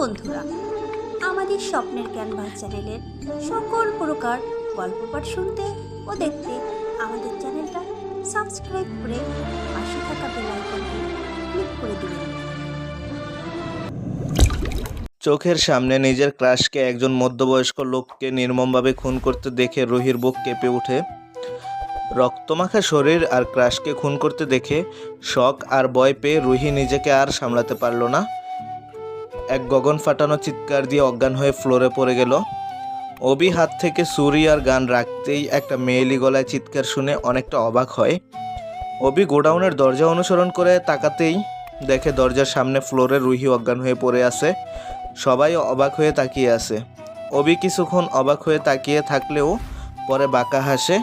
বন্ধুরা, আমাদের স্বপ্নের ক্যানভাস চ্যানেলের সকল প্রকার গল্প পাঠ শুনতে ও দেখতে আমাদের চ্যানেলটা সাবস্ক্রাইব করে পাশে থাকা বেল আইকনটি ক্লিক করে দিবেন। চোখের সামনে নিজের ক্রাশকে একজন মধ্যবয়স্ক লোককে নির্মমভাবে খুন করতে দেখে রুহির বুক কেঁপে ওঠে। রক্তমাখা শরীর আর ক্রাশকে খুন করতে দেখে শখ আর ভয় পেয়ে রুহি নিজেকে আর সামলাতে পারল না। এক গগন ফাটানো চিৎকার দিয়ে অজ্ঞান হয়ে ফ্লোরে পড়ে গেল। অবি হাত থেকে সুরি আর গান রাখতেই একটা মেয়েলি গলায় চিৎকার শুনে অনেকটা অবাক হয়। অবি গোডাউনের দরজা অনুসরণ করে তাকাতেই দেখে দরজার সামনে ফ্লোরে রুহি অজ্ঞান হয়ে পড়ে আছে। সবাই অবাক হয়ে তাকিয়ে আছে। অবি কিছুক্ষণ অবাক হয়ে তাকিয়ে থাকলেও পরে বাঁকা হাসে।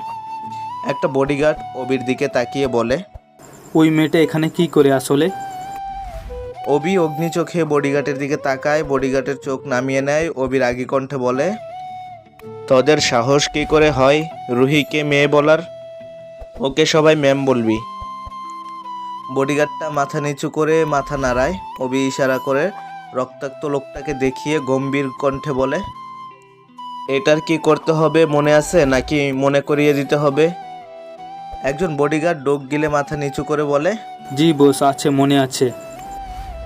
একটা বডিগার্ড অবির দিকে তাকিয়ে বলে, ওই মেয়েটা এখানে কি করে আসলে? অবি অগ্নি চোখে বডিগার্ডের দিকে তাকায়, বডিগার্ডের চোখ নামিয়ে নেয় অবির আগি কণ্ঠে বলে, তোদের সাহস কি করে হয় রুহিকে মেয়ে বলার? ওকে সবাই ম্যাম বলবি। বডিগার্ডটা মাথা নিচু করে মাথা নাড়ায়, অবি ইশারা করে রক্তাক্ত লোকটাকে দেখিয়ে গম্ভীর কণ্ঠে বলে, এটার কি করতে হবে মনে আছে নাকি মনে করিয়ে দিতে হবে? একজন বডিগার্ড ডোক গিলে মাথা নিচু করে বলে, জি বস, আছে, মনে আছে।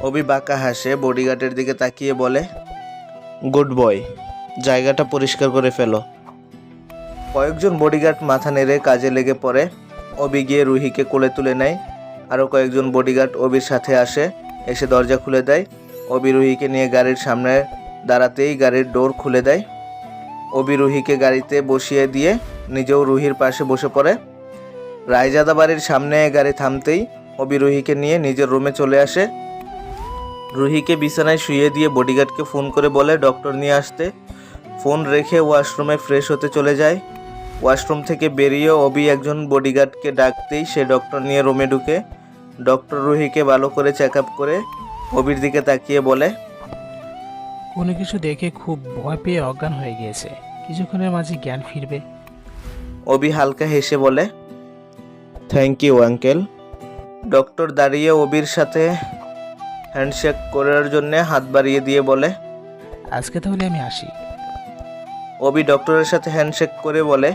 অবি বাঁকা হাসে বডিগার্ডের দিকে তাকিয়ে বলে গুড বয় জায়গাটা পরিষ্কার করে ফেলো। কয়েকজন বডিগার্ড মাথা নেড়ে কাজে লেগে পড়ে। অবি গিয়ে রুহিকে কোলে তুলে নেয়। আরও কয়েকজন বডিগার্ড অবির সাথে আসে, এসে দরজা খুলে দেয়। অবি রুহিকে নিয়ে গাড়ির সামনে দাঁড়াতেই গাড়ির ডোর খুলে দেয়। অবি রুহিকে গাড়িতে বসিয়ে দিয়ে নিজেও রুহির পাশে বসে পড়ে। রায়জাদা বাড়ির সামনে গাড়ি থামতেই অবি রুহিকে নিয়ে নিজের রুমে চলে আসে। রুহিকে বিছানায় শুয়ে দিয়ে বডিগার্ডকে ফোন করে বলে ডক্টর নিয়ে আসতে। ফোন রেখে ওয়াশরুমে ফ্রেশ হতে চলে যায়। ওয়াশরুম থেকে বেরিয়ে অবি একজন বডিগার্ডকে ডাকতেই সে ডক্টর নিয়ে রুমে ঢুকে। ডক্টর রুহিকে ভালো করে চেক আপ করে অবির দিকে তাকিয়ে বলে কোনো কিছু দেখে খুব ভয় পেয়ে অজ্ঞান হয়ে গিয়েছে। কিছুক্ষণের মাঝে জ্ঞান ফিরবে। অবি হালকা হেসে বলে থ্যাংক ইউ আঙ্কেল। ডক্টর দাঁড়িয়ে অবির সাথে হ্যান্ডশেক করার জন্য হাত বাড়িয়ে দিয়ে বলে আজকে তাহলে আমি আসি। অবি ডক্টরের সাথে হ্যান্ডশেক করে বলে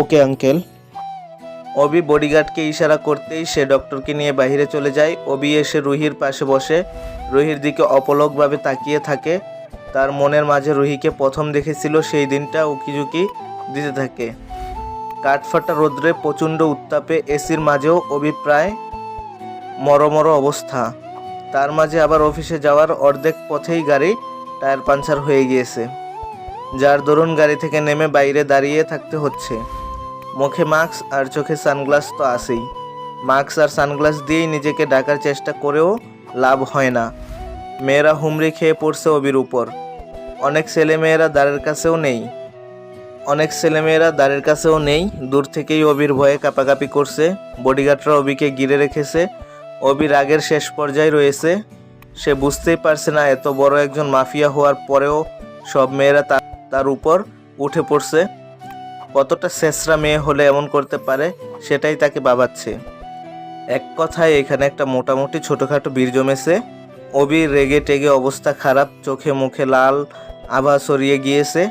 ওকে আঙ্কেল। অবি বডিগার্ডকে ইশারা করতেই সে ডক্টরকে নিয়ে বাইরে চলে যায়। অবি এসে রুহির পাশে বসে রুহির দিকে অপলকভাবে তাকিয়ে থাকে। তার মনের মাঝে রুহিকে প্রথম দেখেছিল সেই দিনটা উকিঝুঁকি দিতে থাকে। কাঠফাটা রোদ্রে প্রচণ্ড উত্তাপে এসির মাঝেও অবি প্রায় মরমর অবস্থা। তার মাঝে আবার অফিসে যাওয়ার অর্ধেক পথেই গাড়ি টায়ার পাঞ্চার হয়ে গিয়েছে, যার দরুন গাড়ি থেকে নেমে বাইরে দাঁড়িয়ে থাকতে হচ্ছে। মুখে মাস্ক আর চোখে সানগ্লাস তো আসেই মাস্ক আর সানগ্লাস দিয়েই নিজেকে ডাকার চেষ্টা করেও লাভ হয় না। মেয়েরা হুমড়ি খেয়ে পড়ছে অবির উপর। অনেক ছেলেমেয়েরা দাঁড়ের কাছেও নেই। অনেক ছেলেমেয়েরা দাঁড়ের কাছেও নেই। দূর থেকেই অবির ভয়ে কাপাকাপি করছে। বডিগার্ডরা অবিকে গিরে রেখেছে। অবির রাগের শেষ পর্যায়ে রয়েছে। সে বুঝতেই পারছে না এত বড় একজন মাফিয়া হওয়ার পরেও সব মেয়েরা তার উপর উঠে পড়ছে। কতটা শেষরা মেয়ে হলে এমন করতে পারে, সেটাই তাকে বাবাচ্ছে এক কথায় এখানে একটা মোটামুটি ছোটোখাটো বীর জমেছে। অবির রেগে টেগে অবস্থা খারাপ, চোখে মুখে লাল আভা সরিয়ে গিয়েছে।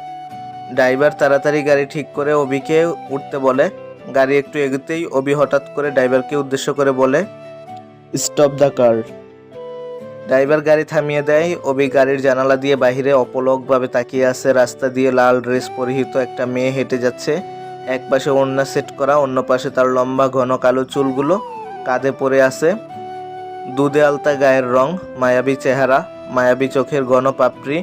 ড্রাইভার তাড়াতাড়ি গাড়ি ঠিক করে অবিকে উঠতে বলে। গাড়ি একটু এগোতেই অবি হঠাৎ করে ড্রাইভারকে উদ্দেশ্য করে বলে স্টপ দ্য কার ড্রাইভার গাড়ি থামিয়ে দেয়। অবি গাড়ির জানালা দিয়ে বাহিরে অপলকভাবে তাকিয়ে আছে। রাস্তা দিয়ে লাল ড্রেস পরিহিত একটা মেয়ে হেঁটে যাচ্ছে। এক পাশে ওড়না সেট করা, অন্য পাশে তার লম্বা ঘন কালো চুলগুলো কাঁধে পড়ে আছে। দুধে আলতা গায়ের রং, মায়াবী চেহারা, মায়াবী চোখের ঘন পাপড়ি,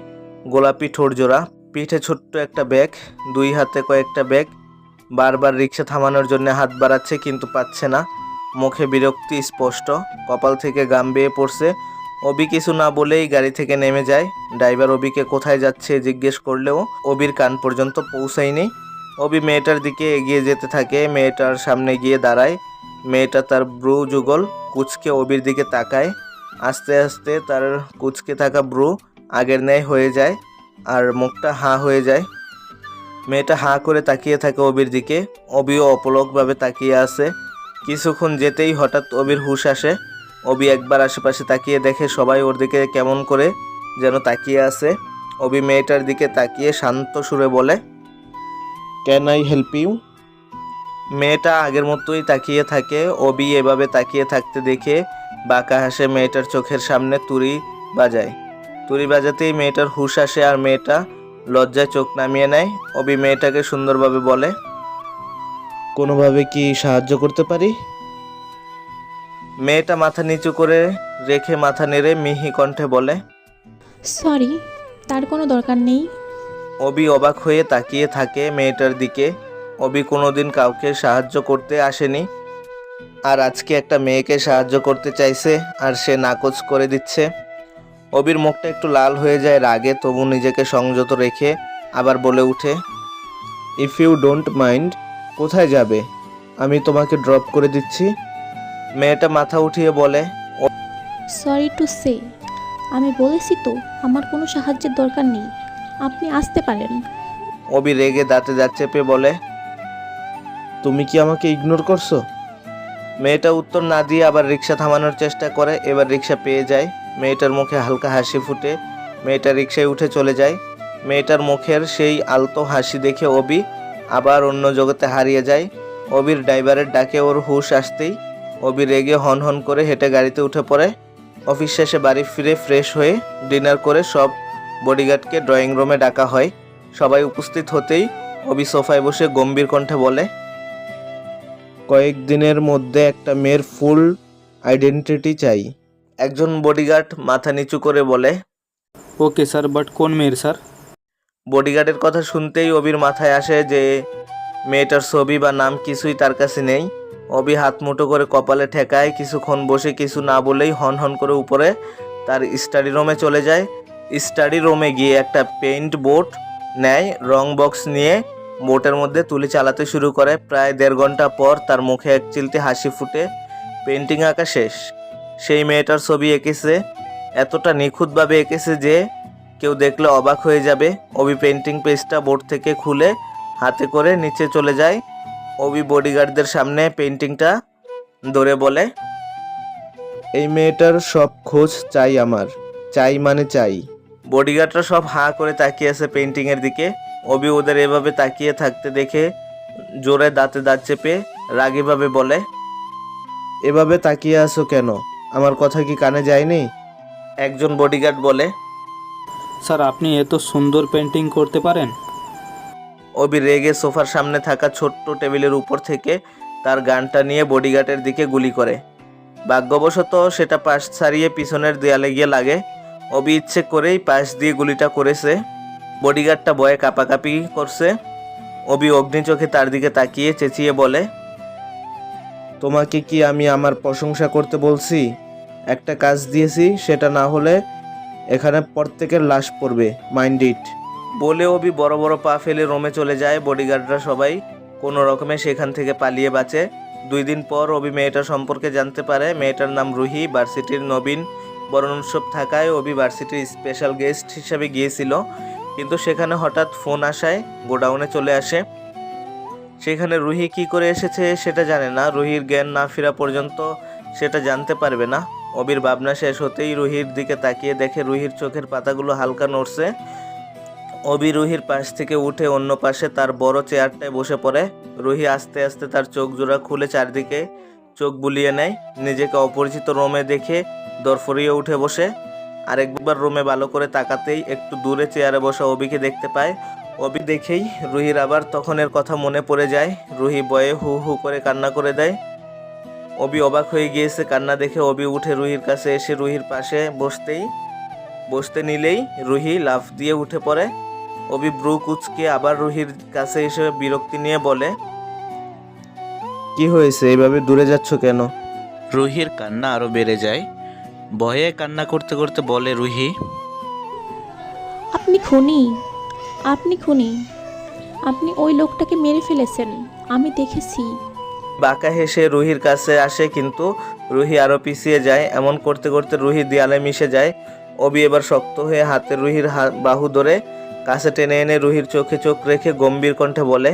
গোলাপি ঠোঁটজোড়া পিঠে ছোট্ট একটা ব্যাগ, দুই হাতে কয়েকটা ব্যাগ। বারবার রিক্সা থামানোর জন্য হাত বাড়াচ্ছে কিন্তু পাচ্ছে না। মুখে বিরক্তি স্পষ্ট। কপাল থেকে গাম বেয়ে পড়ছে। অবি কিছু না বলেই গাড়ি থেকে নেমে যায়। ড্রাইভার অবিকে কোথায় যাচ্ছে জিজ্ঞেস করলেও অবির কান পর্যন্ত পৌঁছায়নি। অবি মেয়েটার দিকে এগিয়ে যেতে থাকে। মেয়েটার সামনে গিয়ে দাঁড়ায়। মেয়েটা তার ব্রু যুগল, কুচকে অবির দিকে তাকায়। আস্তে আস্তে তার কুচকে থাকা ব্রু আগের ন্যায় হয়ে যায় আর মুখটা হাঁ হয়ে যায়। মেয়েটা হাঁ করে তাকিয়ে থাকে অবির দিকে। অবিও অপলকভাবে তাকিয়ে আছে। কিছুক্ষণ যেতেই হঠাৎ অবির হুশ আসে। অবি একবার আশেপাশে তাকিয়ে দেখে সবাই ওর দিকে কেমন করে যেন তাকিয়ে আছে। অবি মেয়েটার দিকে তাকিয়ে শান্ত সুরে বলে ক্যান আই হেল্প ইউ মেয়েটা আগের মতোই তাকিয়ে থাকে। অবি এভাবে তাকিয়ে থাকতে দেখে বাঁকা হাসে মেয়েটার চোখের সামনে তুড়ি বাজায়। তুড়ি বাজাতেই মেয়েটার হুশ আসে আর মেয়েটা লজ্জায় চোখ নামিয়ে নেয়। অবি মেয়েটাকে সুন্দরভাবে বলে কোনোভাবে কি সাহায্য করতে পারি? মেয়েটা মাথা নিচু করে রেখে মাথা নেড়ে মিহি কণ্ঠে বলে সরি তার কোনো দরকার নেই। অবি অবাক হয়ে তাকিয়ে থাকে মেয়েটার দিকে। অবি কোনোদিন কাউকে সাহায্য করতে আসেনি। আর আজকে একটা মেয়েকে সাহায্য করতে চাইছে আর সে নাকচ করে দিচ্ছে। অবির মুখটা একটু লাল হয়ে যায় রাগে তবু নিজেকে সংযত রেখে আবার বলে উঠে ইফ ইউ ডোন্ট মাইন্ড কোথায় যাবে? আমি তোমাকে ড্রপ করে দিচ্ছি। মেয়েটা মাথা উঠিয়ে বলে সরি টু সে আমি বলেছি তো আমার কোনো সাহায্যের দরকার নেই। আপনি আসতে পারেন। অবি রেগে দাঁতে দাঁত চেপে বলে তুমি কি আমাকে ইগনোর করছ? মেয়েটা উত্তর না দিয়ে আবার রিক্সা থামানোর চেষ্টা করে এবার রিক্সা পেয়ে যায়। মেয়েটার মুখে হালকা হাসি ফুটে। মেয়েটা রিক্সায় উঠে চলে যায়। মেয়েটার মুখের সেই আলতো হাসি দেখে অবি আবার অন্য জগতে হারিয়ে যায়। অবির ড্রাইভারের ডাকে ওর হুশ আসতেই অবি রেগে হন হন করে হেঁটে গাড়িতে উঠে পড়ে। অফিস শেষে বাড়ি ফিরে ফ্রেশ হয়ে ডিনার করে সব বডিগার্ডকে ড্রয়িং রুমে ডাকা হয়। সবাই উপস্থিত হতেই অবি সোফায় বসে গম্ভীর কণ্ঠে বলে কয়েকদিনের মধ্যে একটা মেয়ের ফুল আইডেন্টিটি চাই। একজন বডিগার্ড মাথা নিচু করে বলে, ওকে স্যার, বাট কোন মেয়ের স্যার? বডিগার্ডের কথা শুনতেই অবির মাথায় আসে যে, মেয়েটার ছবি বা নাম কিছুই তার কাছে নেই। অবি হাত মুঠো করে কপালে ঠেকায়, কিছুক্ষণ বসে কিছু না বলেই হন হন করে উপরে তার স্টাডি রুমে চলে যায়। স্টাডি রুমে গিয়ে একটা পেইন্ট বোর্ড নেয়, রং বক্স নিয়ে বোটের মধ্যে তুলি চালাতে শুরু করে। প্রায় দেড় ঘণ্টা পর তার মুখে এক চিলতে হাসি ফুটে। পেন্টিং আঁকা শেষ। সেই মেয়েটার ছবি এঁকেছে, এতটা নিখুঁতভাবে এঁকেছে যে কেউ দেখলে অবাক হয়ে যাবে। অবি পেন্টিং পেজটা বোর্ড থেকে খুলে হাতে করে নিচে চলে যায়। অবি বডিগার্ডদের সামনে পেন্টিংটা ধরে বলে এই মেয়েটার সব খোঁজ চাই আমার। চাই মানে চাই। বডিগার্ডরা সব হাঁ করে তাকিয়ে আছে পেন্টিংয়ের দিকে। অবি ওদের এভাবে তাকিয়ে থাকতে দেখে জোরে দাঁতে দাঁত চেপে রাগীভাবে বলে এভাবে তাকিয়ে আছো কেন? আমার কথা কি কানে যায়নি? একজন বডিগার্ড বলে স্যার, আপনি এত সুন্দর পেন্টিং করতে পারেন? অবি রেগে সোফার সামনে থাকা ছোট্ট টেবিলের উপর থেকে তার গানটা নিয়ে বডিগার্ডের দিকে গুলি করে। ভাগ্যবশত সেটা পাশ ছাড়িয়ে পিছনের দেয়ালে গিয়ে লাগে। অবি ইচ্ছে করেই পাশ দিয়ে গুলিটা করেছে। বডিগার্ডটা বয়ে কাপাকাপি করছে। অবি অগ্নি চোখে তার দিকে তাকিয়ে চেঁচিয়ে বলে, তোমাকে কি আমি আমার প্রশংসা করতে বলছি? একটা কাজ দিয়েছি, সেটা না হলে এখানে প্রত্যেকের লাশ পড়বে মাইন্ড ইট বলে অবি বড় বড় পা ফেলে রোমে চলে যায় বডিগার্ডরা সবাই। কোনো রকমে সেখান থেকে পালিয়ে বাঁচে। দুই দিন পর অবি মেয়েটার সম্পর্কে জানতে পারে, মেয়েটার নাম রুহি ভার্সিটির নবীন। বরণ উৎসব থাকায় অবি ভার্সিটির স্পেশাল গেস্ট হিসাবে গিয়েছিল। কিন্তু সেখানে হঠাৎ ফোন আসায়, গোডাউনে চলে আসে। সেখানে রুহি কি করে এসেছে সেটা জানে না। রুহির জ্ঞান না ফেরা পর্যন্ত সেটা জানতে পারবে না। অবির ভাবনা শেষ হতেই রুহির দিকে তাকিয়ে দেখে রুহির চোখের পাতাগুলো হালকা নড়ছে। অবি রুহির পাশ থেকে উঠে অন্য পাশে তার বড় চেয়ারটায় বসে পড়ে। রুহি আস্তে আস্তে তার চোখ জোড়া খুলে চারদিকে চোখ বুলিয়ে নেয়। নিজেকে অপরিচিত রোমে দেখে দরফরিয়ে উঠে বসে। আরেকবার রুমে ভালো করে তাকাতেই একটু দূরে চেয়ারে বসা অবিকে দেখতে পায়। অবি দেখেই রুহির আবার তখনের কথা মনে পড়ে যায়। রুহি বয়ে হু হু করে কান্না করে দেয়। অবি অবাক হয়ে গিয়েছে কান্না দেখে। অবি উঠে রুহির কাছে এসে রুহির পাশে বসতেই বসতে নিলেই রুহি লাফ দিয়ে উঠে পড়ে। অবি ব্রু কুচকে আবার রুহির কাছে এসে বিরক্তি নিয়ে বলে কি হয়েছে? এইভাবে দূরে যাচ্ছ কেন? রুহির কান্না আরও বেড়ে যায়। ভয়ে কান্না করতে করতে বলে রুহি আপনি খুনি আপনি খুনি। আপনি ওই লোকটাকে মেরে ফেলেছেন। আমি দেখেছি। বাঁকা হেসে রুহির কাছে আসে, কিন্তু রুহি আরও পিছিয়ে যায়। এমন করতে করতে রুহি দেয়ালে মিশে যায়। অবি এবার শক্ত হয়ে হাতে রুহির বাহু ধরে কাছে টেনে এনে রুহির চোখে চোখ রেখে গম্ভীর কণ্ঠে বলে,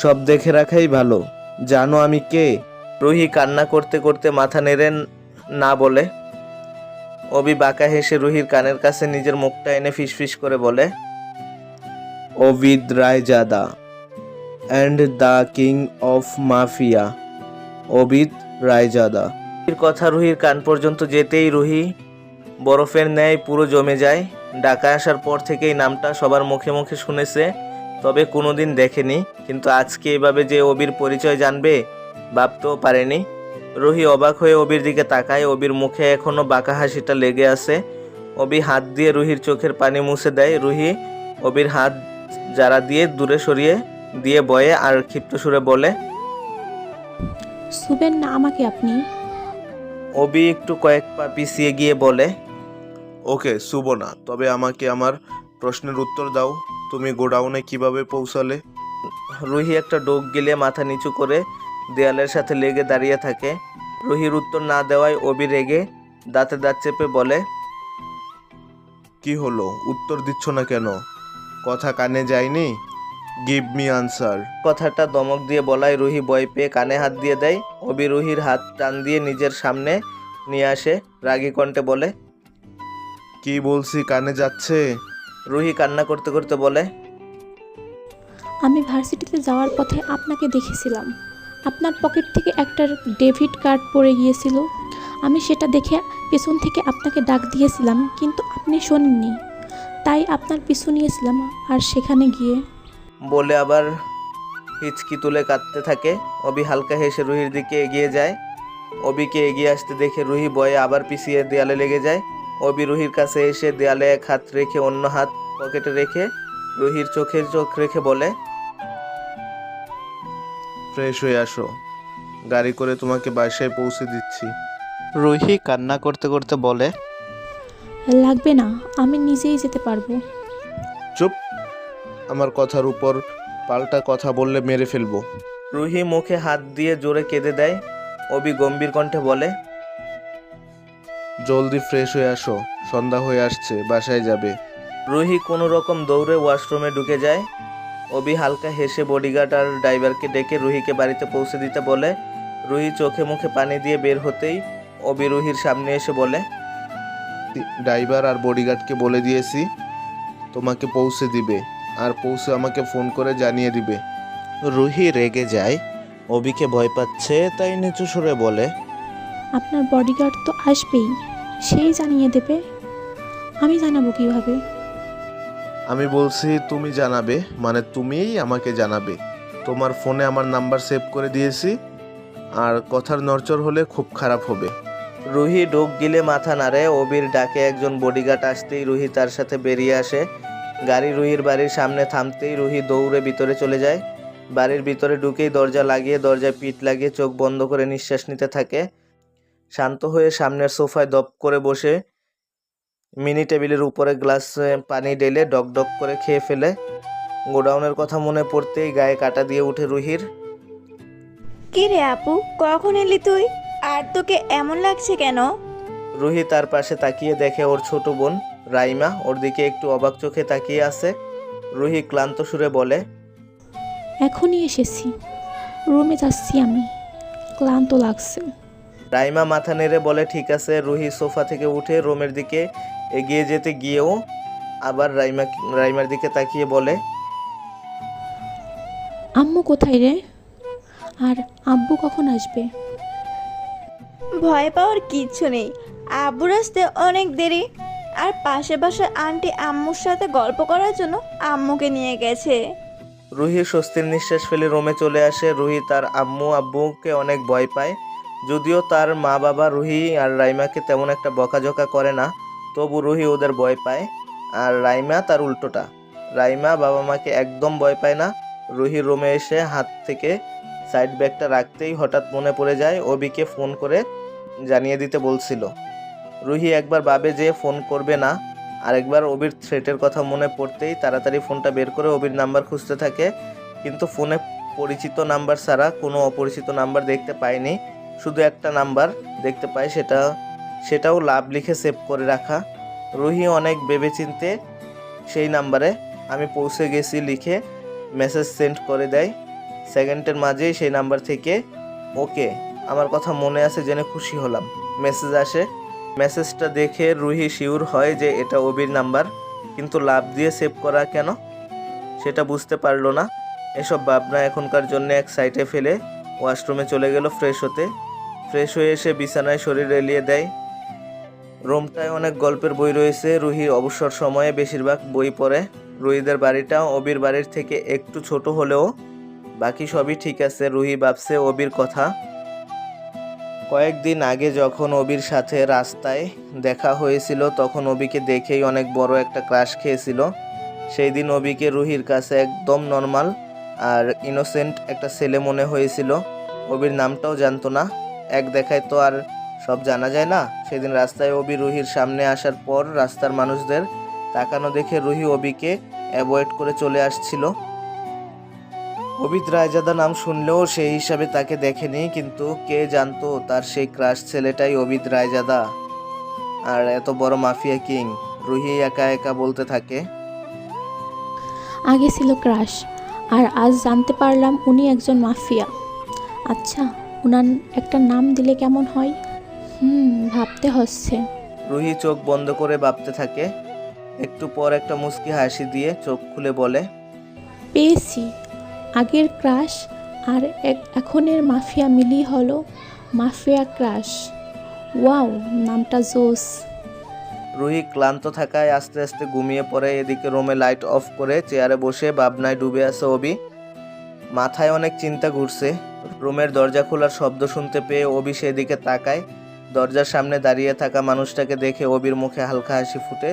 সব দেখে রাখাই ভালো। জানো আমি কে? রুহি কান্না করতে করতে মাথা নেড়ে না বলে, অবি বাঁকা হেসে রুহির কানের কাছে নিজের মুখটা এনে ফিসফিস করে বলে Abid Roy Raizada and the king of mafia Abid Raizada রুহির কথা রুহির কান পর্যন্ত যেতেই রুহি বরফের ন্যায় পুরো জমে যায়। ঢাকা আসার পর থেকেই নামটা সবার মুখে মুখে শুনেছে, তবে কোনোদিন দেখেনি। কিন্তু আজকে এভাবে যে অবির পরিচয় জানবে, ভাবতেও পারেনি। রুহি অবাক হয়ে অবির দিকে তাকায়। অবির মুখে এখনও বাঁকা হাসিটা লেগে আছে। অবি হাত দিয়ে রুহির চোখের পানি মুছে দেয়। রুহি অবির হাত যারা দিয়ে দূরে সরিয়ে দিয়ে বয়ে আর ক্ষিপ্ত সুরে বলে শুবেন না আমাকে আপনি। অবি একটু কয়েক পা পিছিয়ে গিয়ে বলে ওকে শুভ না তবে আমাকে আমার প্রশ্নের উত্তর দাও। তুমি গোডাউনে কীভাবে পৌঁছালে? রুহি একটা ডোক গিলে মাথা নিচু করে দেয়ালের সাথে লেগে দাঁড়িয়ে থাকে। রুহির উত্তর না দেওয়ায় অবি রেগে দাঁতে দাঁত চেপে বলে কি হলো? উত্তর দিচ্ছ না কেন? কথা কানে যায়নি? গিভ মি আনসার কথাটা দমক দিয়ে বলায় রুহি বয় পেয়ে কানে হাত দিয়ে দেয়। অবি রুহির হাত টান দিয়ে নিজের সামনে নিয়ে আসে রাগী কণ্ঠে বলে কি বলছি কানে যাচ্ছে? রুহি কান্না করতে করতে বলে আমি ভার্সিটিতে যাওয়ার পথে আপনাকে দেখেছিলাম। আপনার পকেট থেকে একটা ডেবিট কার্ড পড়ে গিয়েছিল। আমি সেটা দেখে পেছন থেকে আপনাকে ডাক দিয়েছিলাম কিন্তু আপনি শোনেননি। তাই আপনার পিছু নিয়েছিলাম আর সেখানে গিয়ে বলে আবার হিচকি তুলে কাঁদতে থাকে। অবি হালকা হেসে রুহির দিকে এগিয়ে যায়। অবিকে এগিয়ে আসতে দেখে রুহি বয়ে আবার পিছিয়ে দেয়ালে লেগে যায়। অবি রুহির কাছে এসে দেয়ালে এক হাত রেখে অন্য হাত পকেটে রেখে রুহির চোখে চোখ রেখে বলে ফ্রেশ হয়ে আসো। গাড়ি করে তোমাকে বাসায় পৌঁছে দিচ্ছি। রুহি কান্না করতে করতে বলে লাগবে না আমি নিজেই যেতে পারব। চুপ। আমার কথার উপর পাল্টা কথা বললে মেরে ফেলব। রুহি মুখে হাত দিয়ে জোরে কেঁদে দেয়। অবি গম্ভীর কণ্ঠে বলে জলদি ফ্রেশ হয়ে আসো সন্ধ্যা হয়ে আসছে বাসায় যাবে। রুহি কোনো রকম দৌড়ে ওয়াশরুমে ঢুকে যায়। অবি হালকা হেসে বডিগার্ড আর ড্রাইভারকে ডেকে রুহিকে বাড়িতে পৌঁছে দিতে বলে। রুহি চোখে মুখে পানি দিয়ে বের হতেই অবি রুহির সামনে এসে বলে ড্রাইভার আর বডিগার্ডকে বলে দিয়েছি তোমাকে পৌঁছে দিবে। আর পৌঁছে আমাকে ফোন করে জানিয়ে দিবে। রুহি রেগে যায়। অবিকে ভয় পাচ্ছে তাই নিচু সুরে বলে আপনার বডিগার্ড তো আসবেই সেই জানিয়ে দেবে। আমি জানাব কীভাবে? আমি বলছি তুমি জানাবে মানে তুমিই আমাকে জানাবে। তোমার ফোনে আমার নাম্বার সেভ করে দিয়েছি আর কথার নড়চড় হলে খুব খারাপ হবে। রুহি ডোক গিলে মাথা নাড়ে অবির ডাকে একজন বডিগার্ড আসতেই রুহি তার সাথে বেরিয়ে আসে। গাড়ি রুহির বাড়ির সামনে থামতেই রুহি দৌড়ে ভিতরে চলে যায়। বাড়ির ভিতরে ঢুকেই দরজা লাগিয়ে দরজায় পিঠ লাগিয়ে চোখ বন্ধ করে নিঃশ্বাস নিতে থাকে। শান্ত হয়ে সামনের সোফায় দপ করে বসে মিনি টেবিলের উপরে গ্লাস পানি ঢেলে ডক ডক করে খেয়ে ফেলে। গোডাউনের কথা মনে পড়তেই গায়ে কাটা দিয়ে উঠে রুহির। কি রে আপু কখন এলি তুই? আর তোকে এমন লাগছে কেন? রুহি তার পাশে তাকিয়ে দেখে ওর ছোট বোন। রাইমা ওর দিকে একটু অবাক চোখে তাকিয়ে আছে। রুহি ক্লান্ত সুরে বলে এখনই এসেছি। রুমে যাচ্ছি আমি। ক্লান্ত লাগছে। রাইমা মাথা নেড়ে বলে ঠিক আছে। রুহি সোফা থেকে উঠে রুমের দিকে এগিয়ে যেতে গিয়েও আবার রাইমা রাইমার দিকে তাকিয়ে বলে আম্মু কোথায় রে? আর আব্বু কখন আসবে? ভয় পাওয়ার কিচ্ছু নেই। আব্বুর আসতে অনেক দেরি। আর পাশে পাশে আন্টি আম্মুর সাথে গল্প করার জন্য আম্মুকে নিয়ে গেছে। রুহি স্বস্তির নিঃশ্বাস ফেলে রোমে চলে আসে। রুহি তার আম্মু আব্বুকে অনেক ভয় পায়। যদিও তার মা বাবা রুহি আর রাইমাকে তেমন একটা বকাঝকা করে না, তবু রুহি ওদের ভয় পায়। আর রাইমা তার উল্টোটা। রাইমা বাবা মাকে একদম ভয় পায় না। রুহি রুমে এসে হাত থেকে সাইড ব্যাগটা রাখতেই হঠাৎ মনে পড়ে যায়, অবিকে ফোন করে জানিয়ে দিতে বলছিল। রুহি একবার ভাবে যে ফোন করবে না, আরেকবার অবির থ্রেটের কথা মনে পড়তেই তাড়াতাড়ি ফোনটা বের করে অবির নাম্বার খুঁজতে থাকে, কিন্তু ফোনে পরিচিত নাম্বার ছাড়া কোনো অপরিচিত নাম্বার দেখতে পায়নি, শুধু একটা নাম্বার দেখতে পায় সেটা, সেটাও লাভ লিখে সেভ করে রাখা। রুহি অনেক ভেবেচিন্তে সেই নাম্বারে, আমি পৌঁছে গেছি লিখে মেসেজ সেন্ড করে দেয়। সেকেন্ডের মাঝেই সেই নাম্বার থেকে, ওকে, আমার কথা মনে আছে, জেনে খুশি হলাম। মেসেজ আসে। মেসেজটা দেখে রুহি শিওর হয় যে এটা অবির নাম্বার, কিন্তু লাভ দিয়ে সেভ করা কেন? সেটা বুঝতে পারল না। এসব ভাবনা এখনকার জন্য এক সাইডে ফেলে ওয়াশরুমে চলে গেল ফ্রেশ হতে। ফ্রেশ হয়ে এসে বিছানায় শরীর এলিয়ে দেয়। রুমটায় অনেক গল্পের বই রয়েছে। রুহি অবসর সময়ে বেশিরভাগ বই পড়ে। রুহিদের বাড়িটা অবির বাড়ির থেকে একটু ছোট হলেও বাকি সবই ঠিক আছে। রুহি ভাবছে অবির কথা। কয়েকদিন আগে যখন অবির সাথে রাস্তায় দেখা হয়েছিল, তখন অবিকে দেখেই অনেক বড় একটা ক্রাশ খেয়েছিল। সেই দিন অবিকে রুহির কাছে একদম নর্মাল আর ইনোসেন্ট একটা ছেলে মনে হয়েছিল। অবির নামটাও জানতো না। এক দেখায় তো আর সব জানা যায় না। সেদিন রাস্তায় অবি রুহির সামনে আসার পর রাস্তার মানুষদের তাকানো দেখে রুহি অবিকে অ্যাভয়েড করে চলে আসছিল। অবিদ রায়জাদা নাম শুনলেও সেই হিসাবে তাকে দেখেনি কিন্তু কে জানতো তার সেই ক্রাশ ছেলেটাই অবিদ রায়জাদা। আর এত বড় মাফিয়া কিং রুহি একা একা বলতে থাকে? আগে ছিল ক্রাশ আর আজ জানতে পারলাম উনি একজন মাফিয়া। আচ্ছা উনার একটা নাম দিলে কেমন হয়? হুম ভাবতে হচ্ছে। রুহি চোখ বন্ধ করে ভাবতে থাকে। একটু পর একটা মুচকি হাসি দিয়ে চোখ খুলে বলে পেয়েছি। আগের ক্রাশ আর এখনের মাফিয়া মিলি হলো মাফিয়া ক্রাশ। ওয়াও, নামটা জোস। রুহি ক্লান্ত থাকায় আস্তে আস্তে ঘুমিয়ে পড়ে, এদিকে রুমে লাইট অফ করে চেয়ারে বসে ভাবনায় ডুবে আছে অবি। মাথায় অনেক চিন্তা ঘুরছে। রুমের দরজা খোলার শব্দ শুনতে পেয়ে অবি সেদিকে তাকায়। দরজার সামনে দাঁড়িয়ে থাকা মানুষটাকে দেখে অবির মুখে হালকা হাসি ফুটে।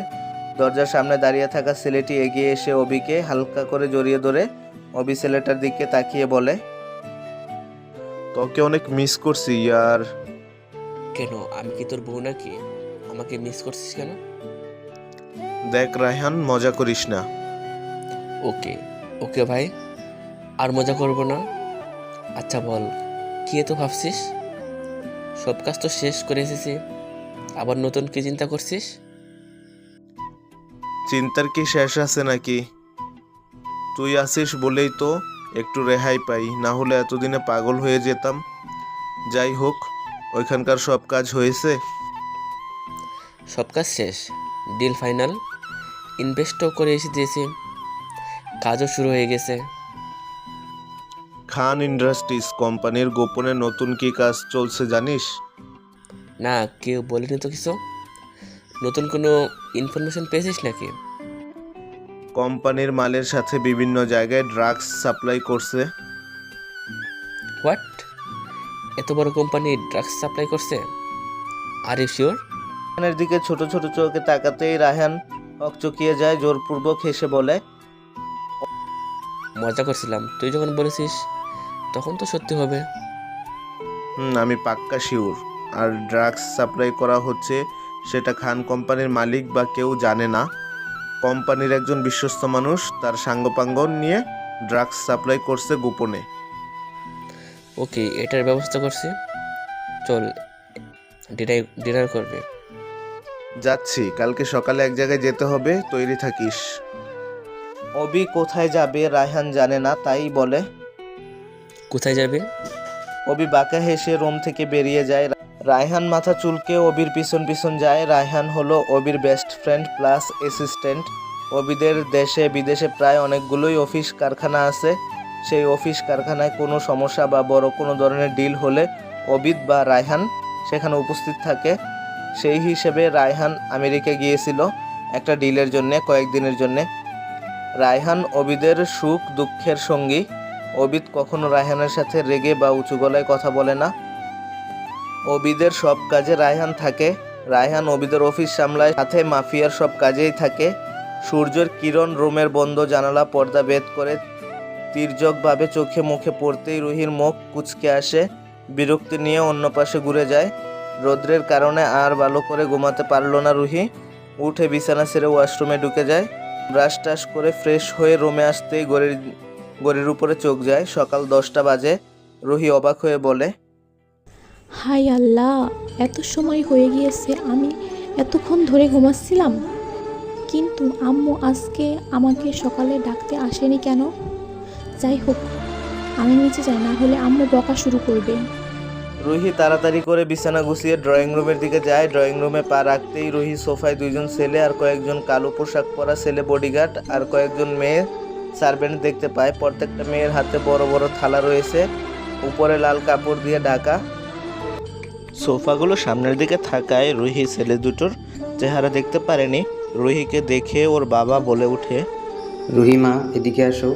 দরজার সামনে দাঁড়িয়ে থাকা ছেলেটি এগিয়ে এসে অবিকে হালকা করে জড়িয়ে ধরে অবি ছেলেটার দিকে তাকিয়ে বলে তোকে অনেক মিস করছি ইয়ার কেন? আমি কি তোর বউ নাকি? আমাকে মিস করছিস কেন? দেখ রায়হান মজা করিস না। ওকে ওকে ভাই আর মজা করব না। আচ্ছা বল কি এত ভাবছিস? সব কাজ তো শেষ করে এসেছি। আবার নতুন কি চিন্তা করছিস? চিন্তার কি শেষ আছে নাকি? তুই আসিস বলেই তো একটু রেহাই পাই না হলে এতদিনে পাগল হয়ে যেতাম। যাই হোক ওইখানকার সব কাজ হয়েছে। সব কাজ শেষ। Deal final. ইনভেস্টও করে এসে দিয়েছি কাজও শুরু হয়ে গেছে। খান ইন্ডাস্ট্রিজ কোম্পানির গোপনে নতুন কি কাজ চলছে জানিস? না কেউ বলেনি তো কিছু? নতুন কোনো ইনফরমেশন পেয়েছিস নাকি? কোম্পানির মালের সাথে বিভিন্ন জায়গায় ড্রাগস সাপ্লাই করছে। হোয়াট এত বড় কোম্পানি ড্রাগস সাপ্লাই করছে? আর ইউ শিওর রায়হানের দিকে ছোট ছোট চোখে তাকাতেই রায়হান হকচকিয়ে যায় জোরপূর্বক হেসে বলে মজা করছিলাম। তুই যখন বলেছিস তখন তো সত্যি হবে। হুম আমি পাক্কা শিওর আর ড্রাগস সাপ্লাই করা হচ্ছে সেটা খান কোম্পানির মালিক বা কেউ জানে না। কোম্পানির একজন বিশ্বস্ত মানুষ তার সাঙ্গপাঙ্গ নিয়ে ড্রাগস সাপ্লাই করছে গোপনে। ওকে এটার ব্যবস্থা করছি। চল ডিনার ডিনার করবে। যাচ্ছি কালকে সকালে এক জায়গায় যেতে হবে তৈরি থাকিস। অবি কোথায় যাবে রায়হান জানে না তাই বলে। কোথায় যাবে? অবি বাঁকা হেসে রুম থেকে বেরিয়ে যায় রায়হান মাথা চুলকে অবির পিছন পিছন যায়। রায়হান হলো অবির বেস্ট ফ্রেন্ড প্লাস অ্যাসিস্ট্যান্ট অবিদের দেশে বিদেশে প্রায় অনেকগুলোই অফিস কারখানা আছে। সেই অফিস কারখানায় কোনো সমস্যা বা বড় কোনো ধরনের ডিল হলে অবিদ বা রায়হান সেখানে উপস্থিত থাকে। সেই হিসেবে রায়হান আমেরিকা গিয়েছিল একটা ডিলের জন্যে, কয়েকদিনের জন্যে। রায়হান অবিদের সুখ দুঃখের সঙ্গী। অবিদ কখনো রায়হানের সাথে রেগে বা উঁচু গলায় কথা বলে না। অবিদের সব কাজে রায়হান থাকে। রায়হান অবিদের অফিস সামলায়, সাথে মাফিয়ার সব কাজেই থাকে। সূর্যের কিরণ রুমের বন্ধ জানালা পর্দা ভেদ করে তীর্যকভাবে চোখে মুখে পড়তেই রুহির মুখ কুচকে আসে, বিরক্তি নিয়ে অন্য পাশে ঘুরে যায়। রৌদ্রের কারণে আর ভালো করে ঘুমাতে পারল না রুহি। উঠে বিছানা ছেড়ে ওয়াশরুমে ঢুকে যায়। ব্রাশ টাশ করে ফ্রেশ হয়ে রুমে আসতেই গড়ির গড়ির উপরে চোখ যায়। সকাল দশটা বাজে। রুহি অবাক হয়ে বলে হাই আল্লাহ, এত সময় হয়ে গিয়েছে, আমি এতক্ষণ ধরে ঘুমাচ্ছিলাম। কিন্তু আম্মু আজকে আমাকে সকালে ডাকতে আসেনি কেন? যাই হোক, আমি নিচে যাই, না হলে আম্মু বকা শুরু করবে। রুহি তাড়াতাড়ি করে বিছানা গুছিয়ে ড্রয়িং রুমের দিকে যায়। ড্রয়িং রুমে পা রাখতেই রুহি সোফায় দুইজন ছেলে আর কয়েকজন কালো পোশাক পরা ছেলে বডিগার্ড আর কয়েকজন মেয়ে সার্ভেন্ট দেখতে পায়। প্রত্যেকটা মেয়ের হাতে বড় বড় থালা রয়েছে, উপরে লাল কাপড় দিয়ে ঢাকা। সোফাগুলো সামনের দিকে থাকায় রুহি ছেলে দুটোর চেহারা দেখতে পারেনি। রুহিকে দেখে ওর বাবা বলে ওঠে রুহিমা এদিকে আসো।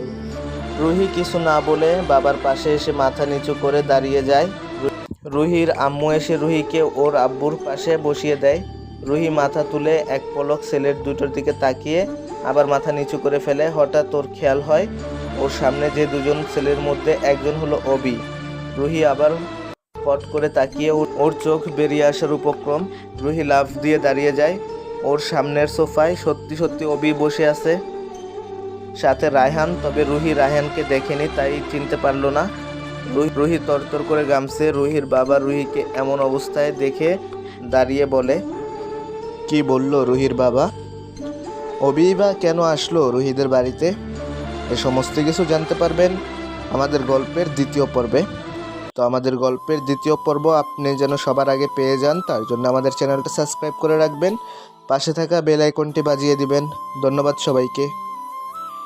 রুহি কিছু না বলে বাবার পাশে এসে মাথা নিচু করে দাঁড়িয়ে যায়। রুহির আম্মু এসে রুহিকে ওর আব্বুর পাশে বসিয়ে দেয়। রুহি মাথা তুলে এক পলক ছেলের দুটোর দিকে তাকিয়ে আবার মাথা নিচু করে ফেলে। হঠাৎ ওর খেয়াল হয় ওর সামনে যে দুজন ছেলের মধ্যে একজন হলো অবি। রুহি আবার পট করে তাকিয়ে ওর- চোখ বেরিয়ে আসার উপক্রম রুহি লাফ দিয়ে দাঁড়িয়ে যায়। ওর সামনের সোফায় সত্যি সত্যি অবি বসে আছে। সাথে রায়হান, তবে রুহি রায়হানকে দেখেনি, তাই চিনতে পারল না। রুহি রুহি তরতর করে গামছে, রুহির বাবা রুহিকে এমন অবস্থায় দেখে দাঁড়িয়ে বলে, কি বলল রুহির বাবা? অবি বা কেন আসলো রুহিদের বাড়িতে? এ সমস্ত কিছু জানতে পারবেন আমাদের গল্পের দ্বিতীয় পর্বে। তো আমাদের গল্পের দ্বিতীয় পর্ব আপনি যেন সবার আগে পেয়ে যান, তার জন্য আমাদের চ্যানেলটা সাবস্ক্রাইব করে রাখবেন। পাশে থাকা বেল আইকনটি বাজিয়ে দিবেন। ধন্যবাদ সবাইকে।